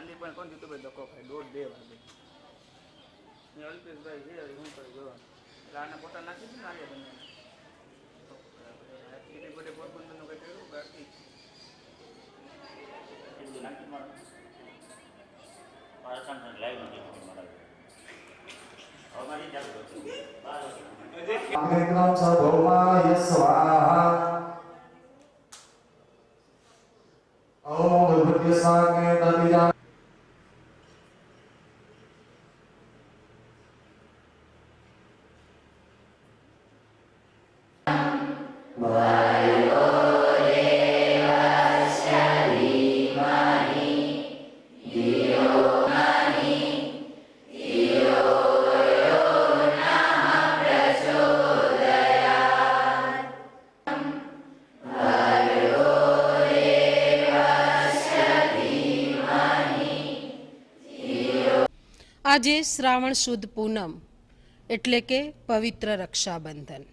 આંધી પણ કોણ દીધું ભાઈ ધક્કો ખાય દોઢ બે વાગે ને અલ્પેશભાઈ છે હવે શું કરી જોવાનું એટલે આને પોતા નાખી દીધું ને આજે બંને એટલી બધે પોરબંદરનું કંઈ કર્યું બાકી એટલું નાખી મારો મારા સામે લાઈવ આજે શ્રાવણ સુદ પૂનમ એટલે કે પવિત્ર રક્ષાબંધન.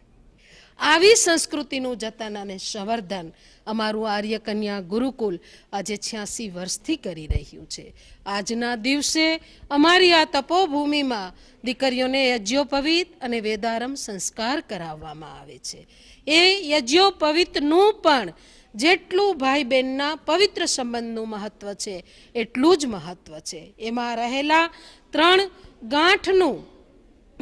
આવી સંસ્કૃતિનું જતન અને સંવર્ધન અમારું આર્ય કન્યા ગુરુકુલ આજે છ્યાસી વર્ષથી કરી રહ્યું છે. આજના દિવસે અમારી આ તપોભૂમિમાં દીકરીઓને યજ્ઞોપવિત અને વેદારમ સંસ્કાર કરાવવામાં આવે છે. એ યજ્ઞોપવિતનું પણ જેટલું ભાઈ બહેનના પવિત્ર સંબંધનું મહત્વ છે, એટલું જ મહત્વ છે. એમાં રહેલા ત્રણ ગાંઠનું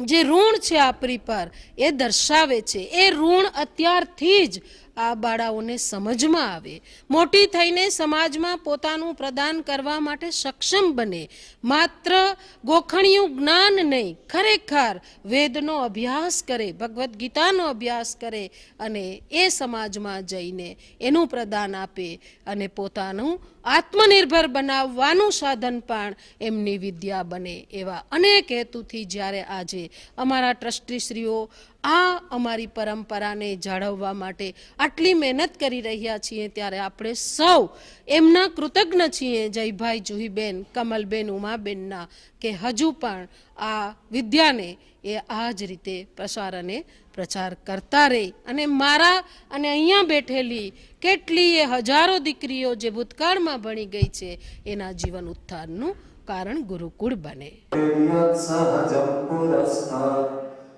જે ઋણ છે આપણી પર, એ દર્શાવે છે. એ ઋણ અત્યારથી જ આ બાળાઓને સમજમાં આવે. મોટી થઈને સમાજમાં પોતાનું પ્રદાન કરવા માટે સક્ષમ બને. માત્ર ગોખણિયું જ્ઞાન નહીં, ખરેખર વેદનો અભ્યાસ કરે, ભગવદ્ ગીતાનો અભ્યાસ કરે અને એ સમાજમાં જઈને એનું પ્રદાન આપે અને પોતાનું આત્મનિર્ભર બનાવવાનું સાધન પણ એમની વિદ્યા બને એવા અનેક હેતુથી જ્યારે આજે અમારા ટ્રસ્ટીશ્રીઓ આ અમારી પરંપરાને જાળવવા માટે આટલી મહેનત કરી રહ્યા છીએ ત્યારે આપણે સૌ એમના કૃતજ્ઞ છીએ, જયભાઈ જુહીબેન, કમલબેન ઉમાબેનના, કે હજુ પણ આ વિદ્યાને એ આ જ રીતે પ્રસાર અને પ્રચાર કરતા રહે. અને મારા અને અહીંયા બેઠેલી કેટલીય હજારો દીકરીઓ જે ભૂતકાળમાં ભણી ગઈ છે, એના જીવન ઉત્થાનનું કારણ ગુરુકુળ બને.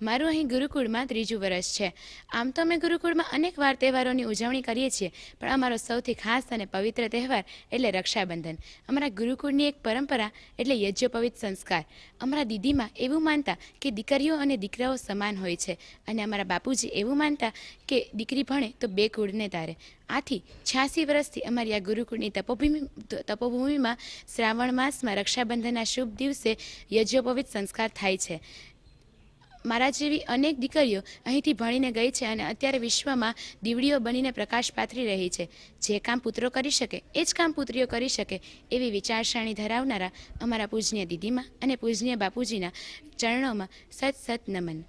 મારું અહીં ગુરુકુળમાં ત્રીજું વર્ષ છે. આમ તો અમે ગુરુકુળમાં અનેક વાર તહેવારોની ઉજવણી કરીએ છીએ, પણ અમારો સૌથી ખાસ અને પવિત્ર તહેવાર એટલે રક્ષાબંધન. અમારા ગુરુકુળની એક પરંપરા એટલે યજ્ઞોપવિત સંસ્કાર. અમારા દીદીમાં એવું માનતા કે દીકરીઓ અને દીકરાઓ સમાન હોય છે અને અમારા બાપુજી એવું માનતા કે દીકરી ભણે તો બે કુળને તારે. આથી છ્યાસી વર્ષથી અમારી આ ગુરુકુળની તપોભૂમિ, તપોભૂમિમાં શ્રાવણ માસમાં રક્ષાબંધનના શુભ દિવસે યજ્ઞોપવિત સંસ્કાર થાય છે. મારા જેવી અનેક દીકરીઓ અહીંથી ભણીને ગઈ છે અને અત્યારે વિશ્વમાં દીવડીઓ બનીને પ્રકાશ પાથરી રહી છે. જે કામ પુત્રો કરી શકે, એ જ કામ પુત્રીઓ કરી શકે, એવી વિચારસરણી ધરાવનારા અમારા પૂજનીય દીદીમાં અને પૂજનીય બાપુજીના ચરણોમાં સત સત નમન.